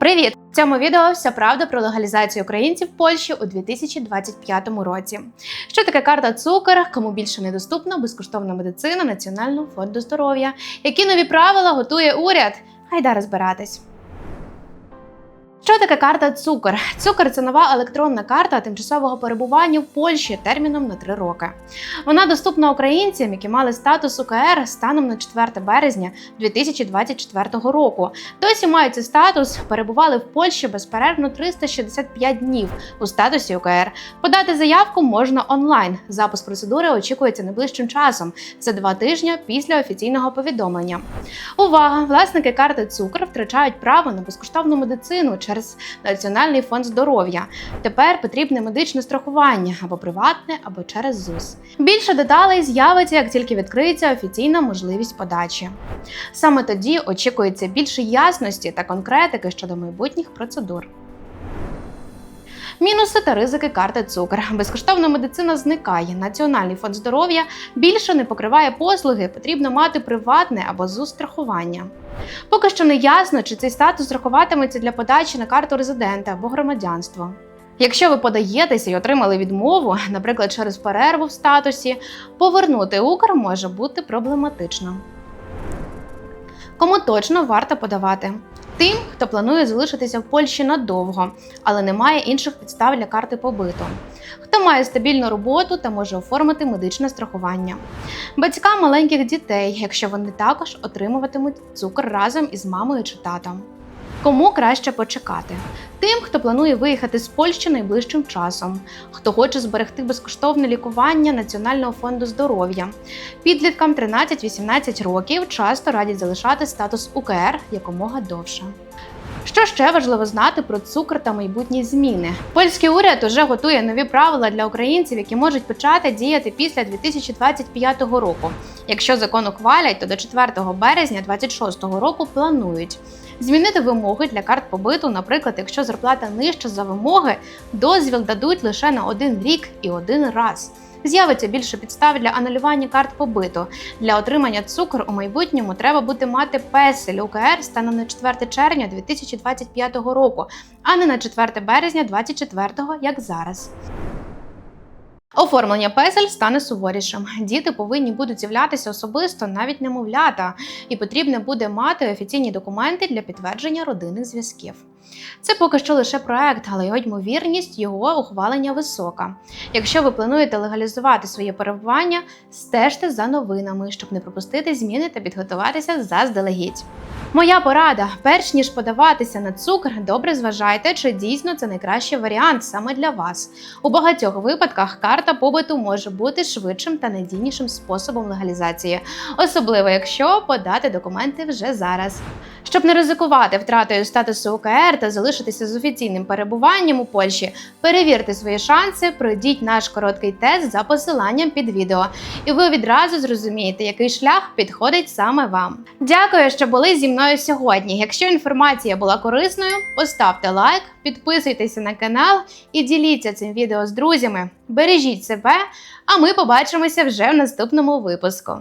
Привіт! В цьому відео вся правда про легалізацію українців в Польщі у 2025 році. Що таке карта цукор? Кому більше недоступна безкоштовна медицина Національного фонду здоров'я? Які нові правила готує уряд? Гайда розбиратись. Що таке карта цукор? Цукор це нова електронна карта тимчасового перебування в Польщі терміном на 3 роки. Вона доступна українцям, які мали статус УКР станом на 4 березня 2024 року. Досі мають цей статус, перебували в Польщі безперервно 365 днів у статусі УКР. Подати заявку можна онлайн. Запуск процедури очікується найближчим часом. Це два тижні після офіційного повідомлення. Увага! Власники карти цукор втрачають право на безкоштовну медицину через Національний фонд здоров'я. Тепер потрібне медичне страхування або приватне, або через ЗУС. Більше деталей з'явиться, як тільки відкриється офіційна можливість подачі. Саме тоді очікується більше ясності та конкретики щодо майбутніх процедур. Мінуси та ризики карти цукор. Безкоштовна медицина зникає. Національний фонд здоров'я більше не покриває послуги, потрібно мати приватне або ЗУС страхування. Поки що не ясно, чи цей статус рахуватиметься для подачі на карту резидента або громадянство. Якщо ви подаєтеся і отримали відмову, наприклад, через перерву в статусі, повернути Укр може бути проблематично. Кому точно варто подавати? Тим, хто планує залишитися в Польщі надовго, але не має інших підстав для карти побиту. Хто має стабільну роботу та може оформити медичне страхування. Батькам маленьких дітей, якщо вони також отримуватимуть цукор разом із мамою чи татом. Кому краще почекати? Тим, хто планує виїхати з Польщі найближчим часом, хто хоче зберегти безкоштовне лікування Національного фонду здоров'я. Підліткам 13-18 років часто радять залишати статус УКР якомога довше. Що ще важливо знати про цукор та майбутні зміни? Польський уряд уже готує нові правила для українців, які можуть почати діяти після 2025 року. Якщо закон ухвалять, то до 4 березня 2026 року планують змінити вимоги для карт побиту. Наприклад, якщо зарплата нижча за вимоги, дозвіл дадуть лише на один рік і один раз. З'явиться більше підстав для анулювання карт побиту. Для отримання цукру у майбутньому треба буде мати песель УКР станом на 4 червня 2025 року, а не на 4 березня 2024, як зараз. Оформлення песель стане суворішим. Діти повинні будуть з'являтися особисто, навіть немовлята, і потрібно буде мати офіційні документи для підтвердження родинних зв'язків. Це поки що лише проект, але його ймовірність його ухвалення висока. Якщо ви плануєте легалізувати своє перебування, стежте за новинами, щоб не пропустити зміни та підготуватися заздалегідь. Моя порада: перш ніж подаватися на цукор, добре зважайте, чи дійсно це найкращий варіант саме для вас. У багатьох випадках карта побиту може бути швидшим та надійнішим способом легалізації, особливо якщо подати документи вже зараз. Щоб не ризикувати втратою статусу УКР та залишитися з офіційним перебуванням у Польщі, перевірте свої шанси, пройдіть наш короткий тест за посиланням під відео, і ви відразу зрозумієте, який шлях підходить саме вам. Дякую, що були зі мною сьогодні. Якщо інформація була корисною, поставте лайк, підписуйтеся на канал і діліться цим відео з друзями. Бережіть себе, а ми побачимося вже в наступному випуску.